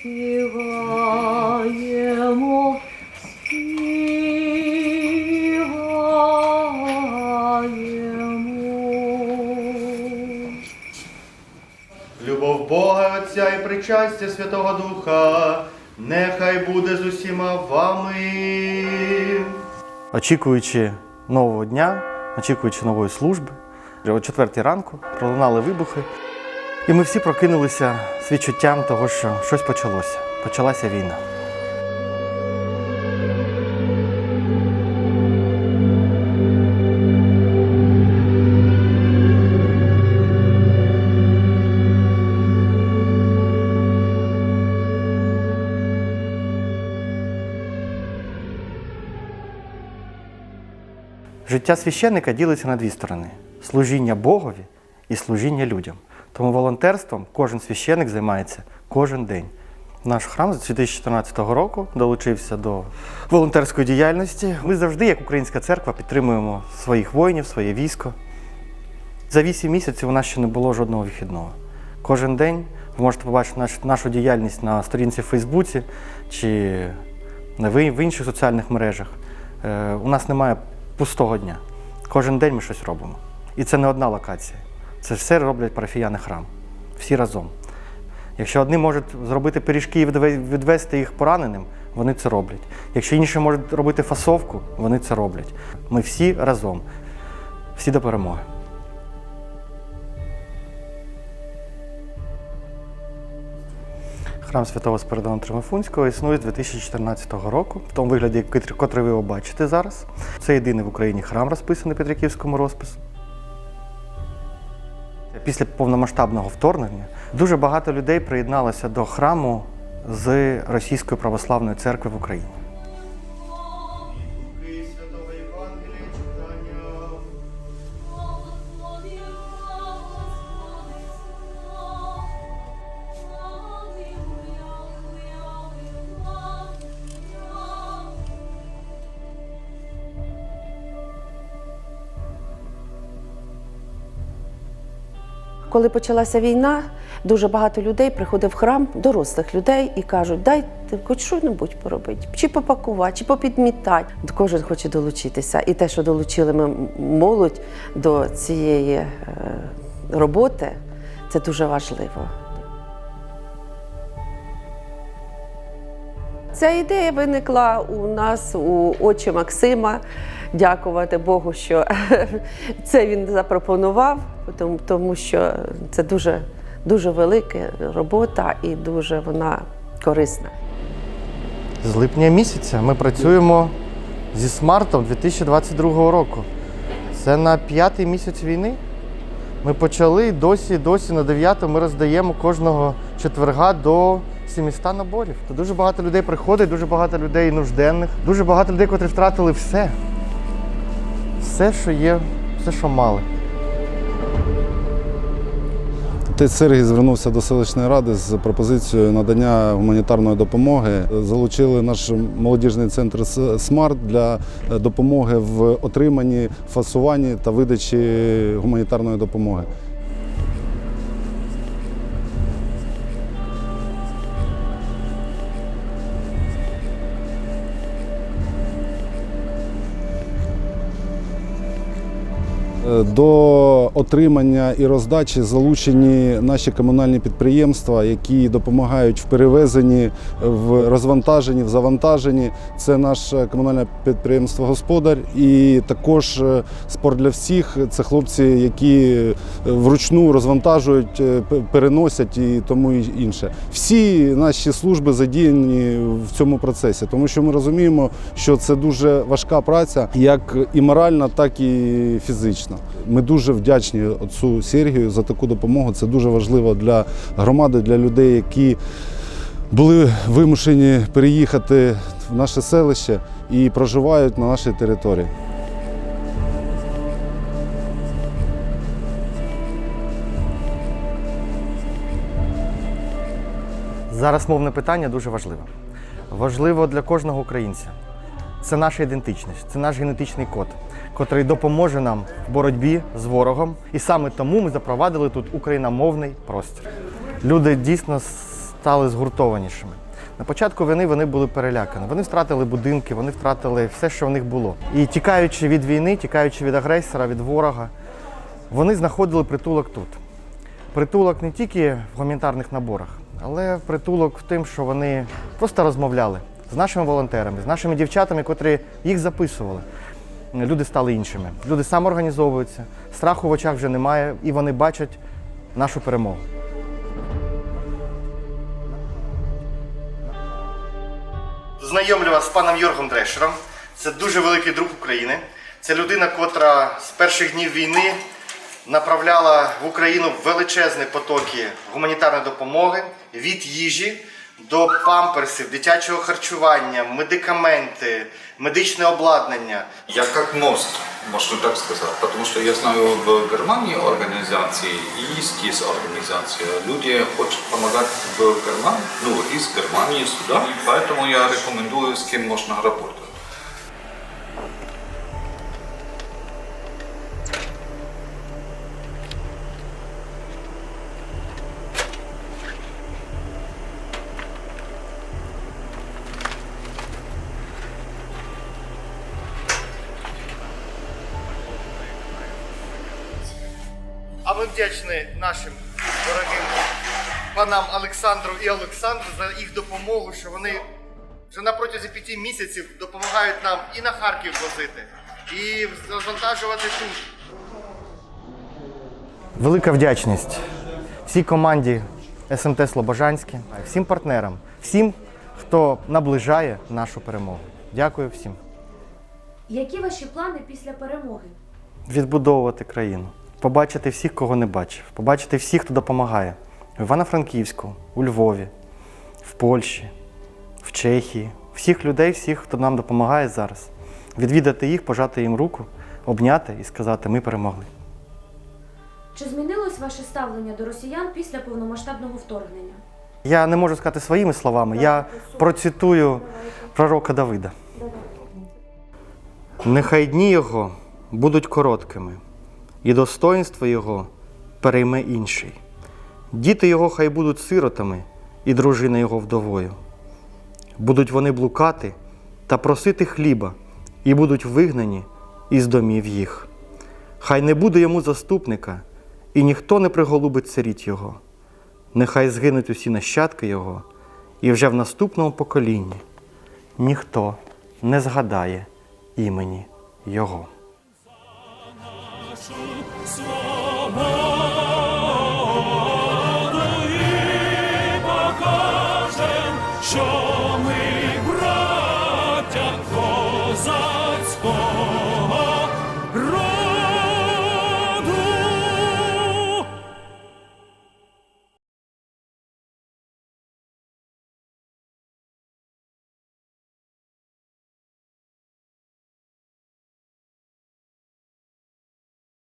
співаємо, співаємо. Любов Бога Отця і причастя Святого Духа, нехай буде з усіма вами. Очікуючи нового дня, очікуючи нової служби, о четвертій ранку пролунали вибухи, і ми всі прокинулися з відчуттям того, що щось почалося. Почалася війна. Життя священника ділиться на дві сторони: служіння Богові і служіння людям. Тому волонтерством кожен священник займається кожен день. Наш храм з 2014 року долучився до волонтерської діяльності. Ми завжди, як українська церква, підтримуємо своїх воїнів, своє військо. За вісім місяців у нас ще не було жодного вихідного. Кожен день ви можете побачити наш, нашу діяльність на сторінці в Фейсбуці чи в інших соціальних мережах. Е, у нас немає пустого дня. Кожен день ми щось робимо. І це не одна локація. Це все роблять парафіяни храм. Всі разом. Якщо одні можуть зробити пиріжки і відве- відвести їх пораненим, вони це роблять. Якщо інші можуть робити фасовку, вони це роблять. Ми всі разом, всі до перемоги. Храм Святого Спиридона Тримофунського існує з 2014 року, в тому вигляді, котрий ви бачите зараз. Це єдиний в Україні храм, розписаний Петриківському розпису. Після повномасштабного вторгнення дуже багато людей приєдналося до храму з Російської православної церкви в Україні. Коли почалася війна, дуже багато людей приходив в храм, дорослих людей, і кажуть, дайте хоч що-небудь поробити, чи попакувати, чи попідмітати. Кожен хоче долучитися. І те, що долучили ми молодь до цієї е, роботи, це дуже важливо. Ця ідея виникла у нас у очі Максима. Дякувати Богу, що це він запропонував, тому, що це дуже, дуже велика робота і дуже вона корисна. З липня місяця ми працюємо зі смартом 2022 року. Це на п'ятий місяць війни. Ми почали досі, досі на 9 ми роздаємо кожного четверга до 700 наборів. То дуже багато людей приходить, дуже багато людей нужденних, дуже багато людей, котрі втратили все. Все, що є, все, що мали. Отець Сергій звернувся до селищної ради з пропозицією надання гуманітарної допомоги. Залучили наш молодіжний центр «С- Смарт для е, допомоги в отриманні, фасуванні та видачі гуманітарної допомоги. До отримання і роздачі залучені наші комунальні підприємства, які допомагають в перевезенні, в розвантаженні, в завантаженні. Це наше комунальне підприємство Господар і також е, спорт для всіх. Це хлопці, які е, вручну розвантажують, е, переносять і тому і інше. Всі наші служби задіяні в цьому процесі, тому що ми розуміємо, що це дуже важка праця, як і моральна, так і фізична. Ми дуже вдячні отцу Сергію за таку допомогу. Це дуже важливо для громади, для людей, які були вимушені переїхати в наше селище і проживають на нашій території. Зараз мовне питання дуже важливе. Важливо для кожного українця. Це наша ідентичність, це наш генетичний код, котрий допоможе нам в боротьбі з ворогом. І саме тому ми запровадили тут україномовний простір. Люди дійсно стали згуртованішими. На початку війни вони були перелякані. Вони втратили будинки, вони втратили все, що в них було. І тікаючи від війни, тікаючи від агресора, від ворога, вони знаходили притулок тут. Притулок не тільки в гуманітарних наборах, але притулок в тим, що вони просто розмовляли з нашими волонтерами, з нашими дівчатами, котрі їх записували. Люди стали іншими. Люди самоорганізовуються, страху в очах вже немає, і вони бачать нашу перемогу. Знайомлю вас з паном Йоргом Дрешером. Це дуже великий друг України. Це людина, котра з перших днів війни направляла в Україну величезні потоки гуманітарної допомоги від їжі до памперсів, дитячого харчування, медикаменти, медичне обладнання. Я как мост, можна так сказати, тому що я знаю в Германії організації и здесь организация. Люди хочуть допомагати в Германії, ну, из Германии сюда, и поэтому я рекомендую, з ким можна работать. Ми вдячні нашим дорогим панам Олександру і Олександру за їх допомогу, що вони вже на протязі п'яти місяців допомагають нам і на Харків возити, і розвантажувати тут. Велика вдячність всій команді СМТ Слобожанське, всім партнерам, всім, хто наближає нашу перемогу. Дякую всім. Які ваші плани після перемоги? відбудовувати країну, побачити всіх, кого не бачив, побачити всіх, хто допомагає в Івано-Франківську, у Львові, в Польщі, в Чехії, всіх людей, всіх, хто нам допомагає зараз. Відвідати їх, пожати їм руку, обняти і сказати Ми перемогли. Чи змінилось ваше ставлення до росіян після повномасштабного вторгнення? Я не можу сказати своїми словами, я процитую пророка Давида. Нехай дні його будуть короткими, і достоинство його перейме інший. Діти його хай будуть сиротами, і дружина його вдовою. Будуть вони блукати та просити хліба, і будуть вигнані із домів їх. Хай не буде йому заступника, і ніхто не приголубить сиріт його. Нехай згинуть усі нащадки його, і вже в наступному поколінні ніхто не згадає імені Його. Покажем, що